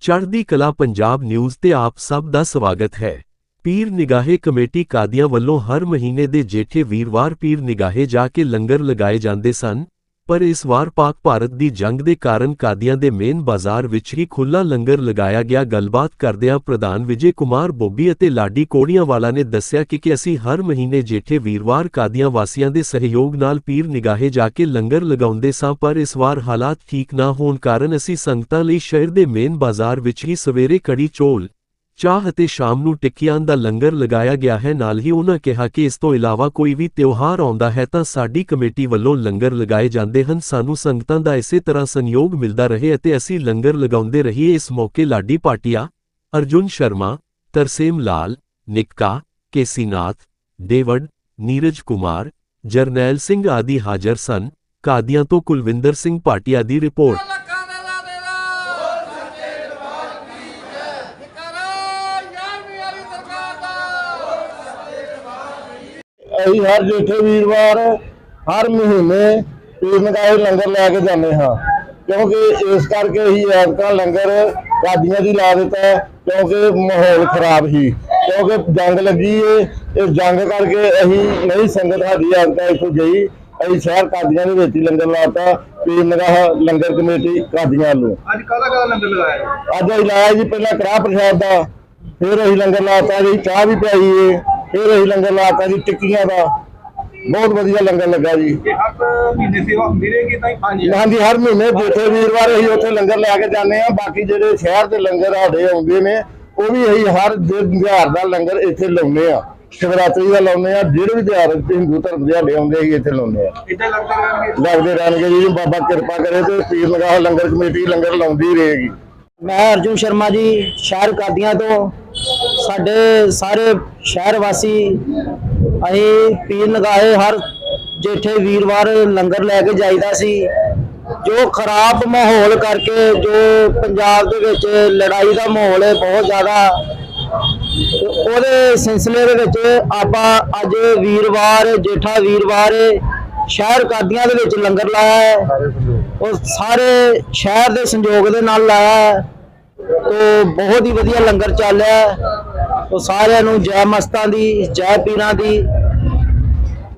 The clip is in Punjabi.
ਚੜ੍ਹਦੀ ਕਲਾ ਪੰਜਾਬ ਨਿਊਜ਼ ਤੇ ਆਪ ਸਭ ਦਾ ਸਵਾਗਤ ਹੈ। ਪੀਰ ਨਿਗਾਹੇ ਕਮੇਟੀ ਕਾਦੀਆਂ ਵੱਲੋਂ ਹਰ ਮਹੀਨੇ ਦੇ ਜੇਠੇ ਵੀਰਵਾਰ ਪੀਰ ਨਿਗਾਹੇ ਜਾ ਕੇ ਲੰਗਰ ਲਗਾਏ ਜਾਂਦੇ ਸਨ। ਪਰ ਇਸ ਵਾਰ ਪਾਕ ਭਾਰਤ ਦੀ ਜੰਗ ਦੇ ਕਾਰਨ ਕਾਦੀਆਂ ਦੇ ਮੇਨ ਬਾਜ਼ਾਰ ਵਿੱਚ ਹੀ ਖੁੱਲਾ ਲੰਗਰ ਲਗਾਇਆ ਗਿਆ। ਗੱਲਬਾਤ ਕਰਦਿਆਂ ਪ੍ਰਧਾਨ ਵਿਜੇ ਕੁਮਾਰ ਬੋਬੀ ਅਤੇ ਲਾਡੀ ਕੋੜੀਆਂ ਵਾਲਾ ਨੇ ਦੱਸਿਆ ਕਿ ਕਿ ਅਸੀਂ ਹਰ ਮਹੀਨੇ ਜੇਠੇ ਵੀਰਵਾਰ ਕਾਦੀਆਂ ਵਾਸੀਆਂ ਦੇ ਸਹਿਯੋਗ ਨਾਲ ਪੀਰ ਨਿਗਾਹੇ ਜਾ ਕੇ ਲੰਗਰ ਲਗਾਉਂਦੇ ਸਾਂ, ਪਰ ਇਸ ਵਾਰ ਹਾਲਾਤ ਠੀਕ ਨਾ ਹੋਣ ਕਾਰਨ ਅਸੀਂ ਸੰਗਤਾਂ ਲਈ ਸ਼ਹਿਰ ਦੇ ਮੇਨ ਬਾਜ਼ਾਰ ਵਿੱਚ ਹੀ ਸਵੇਰੇ ਕੜੀ ਚੋਲ ਚਾਹ ਅਤੇ ਸ਼ਾਮ ਨੂੰ ਟਿੱਕੀਆਂ ਦਾ ਲੰਗਰ ਲਗਾਇਆ ਗਿਆ ਹੈ। ਨਾਲ ਹੀ ਉਹਨਾਂ ਕਿਹਾ ਕਿ ਇਸ ਤੋਂ ਇਲਾਵਾ ਕੋਈ ਵੀ ਤਿਉਹਾਰ ਆਉਂਦਾ ਹੈ ਤਾਂ ਸਾਡੀ ਕਮੇਟੀ ਵੱਲੋਂ ਲੰਗਰ ਲਗਾਏ ਜਾਂਦੇ ਹਨ। ਸਾਨੂੰ ਸੰਗਤਾਂ ਦਾ ਇਸੇ ਤਰ੍ਹਾਂ ਸੰਯੋਗ ਮਿਲਦਾ ਰਹੇ ਅਤੇ ਅਸੀਂ ਲੰਗਰ ਲਗਾਉਂਦੇ ਰਹੀਏ। ਇਸ ਮੌਕੇ ਲਾਡੀ ਪਾਟਿਆ, ਅਰਜੁਨ ਸ਼ਰਮਾ, ਤਰਸੇਮ ਲਾਲ, ਨਿੱਕਾ, ਕੇਸੀਨਾਥ ਡੇਵਡ ਨੀਰਜ ਕੁਮਾਰ, ਜਰਨੈਲ ਸਿੰਘ ਆਦਿ ਹਾਜ਼ਰ ਸਨ। ਕਾਦੀਆਂ ਤੋਂ ਕੁਲਵਿੰਦਰ ਸਿੰਘ ਪਾਟਿਆ ਦੀ ਰਿਪੋਰਟ ਲੱਖਾਂ ਦਾ ਲਾ ਦੇਵਾ ਹੋਰ ਸੱਚੇ ਦਰਬਾਰ ਕੀ ਜੈ ਕਰਾ ਯਾਰਵੀਂ ਵਾਲੀ ਸਰਕਾਰ ਦਾ ਅਸੀਂ ਹਰ ਜੇਠੇ ਵੀਰਵਾਰ ਹਰ ਮਹੀਨੇ ਪੀਰ ਨਗਾਏ ਲੰਗਰ ਲੈ ਕੇ ਜਾਂਦੇ ਹਾਂ। ਕਿਉਂਕਿ ਇਸ ਕਰਕੇ ਹੀ ਐਤਕਾਂ ਲੰਗਰ ਕਾਦੀਆਂ ਦੀ ਲਾ ਦਿੱਤਾ ਕਿਉਂਕਿ ਮਾਹੌਲ ਖਰਾਬ ਸੀ ਕਿਉਂਕਿ ਜੰਗ ਲੱਗੀ ਏ ਇਸ ਜੰਗ ਕਰਕੇ ਅਸੀਂ ਨਹੀਂ ਸੰਗਤ ਸਾਡੀ ਐਤਕਾਂ ਇੱਥੋਂ ਗਈ। ਅਸੀਂ ਸ਼ਹਿਰ ਕਾਦੀਆਂ ਦੇ ਵਿੱਚ ਹੀ ਲੰਗਰ ਲਾਤਾ ਪੀਰ ਨਗਾਹ ਲੰਗਰ ਕਮੇਟੀ ਕਾਦੀਆਂ ਵੱਲੋਂ। ਅੱਜ ਕਾਹਦਾ ਕਾਹਦਾ ਲੰਗਰ ਲਗਾਇਆ? ਅੱਜ ਅਸੀਂ ਲਾਇਆ ਜੀ ਪਹਿਲਾਂ ਕੜਾਹ ਪ੍ਰਸ਼ਾਦ ਦਾ ਫਿਰ ਅਸੀਂ ਲੰਗਰ ਲਾਤਾ ਜੀ ਚਾਹ ਵੀ ਪਿਆਈ ਏ। ਫਿਰ ਅਸੀਂ ਲੰਗਰ ਲਾਤਾ ਜੀ ਟਿੱਕੀਆਂ ਦਾ। ਬਹੁਤ ਵਧੀਆ ਲੰਗਰ ਲੱਗਾ ਜੀ। ਕਿ ਹਰ ਮਹੀਨੇ ਸੇਵਾ ਹੁੰਦੀ ਰਹੇਗੀ ਤਾਂ ਹੀ ਹਾਂਜੀ ਹਾਂਜੀ ਹਰ ਮਹੀਨੇ ਜਿੱਥੇ ਵੀਰਵਾਰ ਅਸੀਂ ਉੱਥੇ ਲੰਗਰ ਲੈ ਕੇ ਜਾਂਦੇ ਆ। ਬਾਕੀ ਜਿਹੜੇ ਸ਼ਹਿਰ ਦੇ ਲੰਗਰ ਸਾਡੇ ਆਉਂਦੇ ਨੇ ਉਹ ਵੀ ਅਸੀਂ ਹਰ ਦਿਹਾੜ ਦਾ ਲੰਗਰ ਇੱਥੇ ਲਾਉਂਦੇ ਆ। ਸ਼ਿਵਰਾਤਰੀ ਦਾ ਲਾਉਂਦੇ ਆ ਜਿਹੜੇ ਵੀ ਦਿਹਾੜ ਹਿੰਦੂ ਧਰਮ ਦੇ ਸਾਡੇ ਆਉਂਦੇ ਅਸੀਂ ਇੱਥੇ ਲਾਉਂਦੇ ਆ। ਇੱਦਾਂ ਲੱਗਦਾ ਰਹਿਣਗੇ ਲੱਗਦੇ ਰਹਿਣਗੇ ਜੀ ਬਾਬਾ ਕਿਰਪਾ ਕਰੇ ਤੇ ਪੀਰ ਲਗਾਹ ਲੰਗਰ ਕਮੇਟੀ ਲੰਗਰ ਲਾਉਂਦੀ ਰਹੇਗੀ। ਮੈਂ ਅਰਜੁਨ ਸ਼ਰਮਾ ਜੀ ਸ਼ਹਿਰ ਕਾਦੀਆਂ ਤੋਂ। ਸਾਡੇ ਸਾਰੇ ਸ਼ਹਿਰ ਵਾਸੀ ਅਸੀਂ ਪੀਰ ਲਗਾਏ, ਹਰ ਜੇਠੇ ਵੀਰਵਾਰ ਲੰਗਰ ਲੈ ਕੇ ਜਾਈਦਾ ਸੀ। ਜੋ ਖਰਾਬ ਮਾਹੌਲ ਕਰਕੇ, ਜੋ ਪੰਜਾਬ ਦੇ ਵਿੱਚ ਲੜਾਈ ਦਾ ਮਾਹੌਲ ਹੈ ਬਹੁਤ ਜ਼ਿਆਦਾ, ਉਹਦੇ ਸਿਲਸਿਲੇ ਦੇ ਵਿੱਚ ਆਪਾਂ ਅੱਜ ਵੀਰਵਾਰ, ਜੇਠਾ ਵੀਰਵਾਰ ਸ਼ਹਿਰ ਕਾਦੀਆਂ ਦੇ ਵਿੱਚ ਲੰਗਰ ਲਾਇਆ ਹੈ। ਉਹ ਸਾਰੇ ਸ਼ਹਿਰ ਦੇ ਸੰਯੋਗ ਦੇ ਨਾਲ ਲਾਇਆ ਹੈ। ਤੋ ਬਹੁਤ ਹੀ ਵਧੀਆ ਲੰਗਰ ਚੱਲ ਰਿਹਾ ਤੋ ਸਾਰਿਆਂ ਨੂੰ ਜੈ ਮਸਤਾਂ ਦੀ, ਜੈ ਪੀਰਾਂ ਦੀ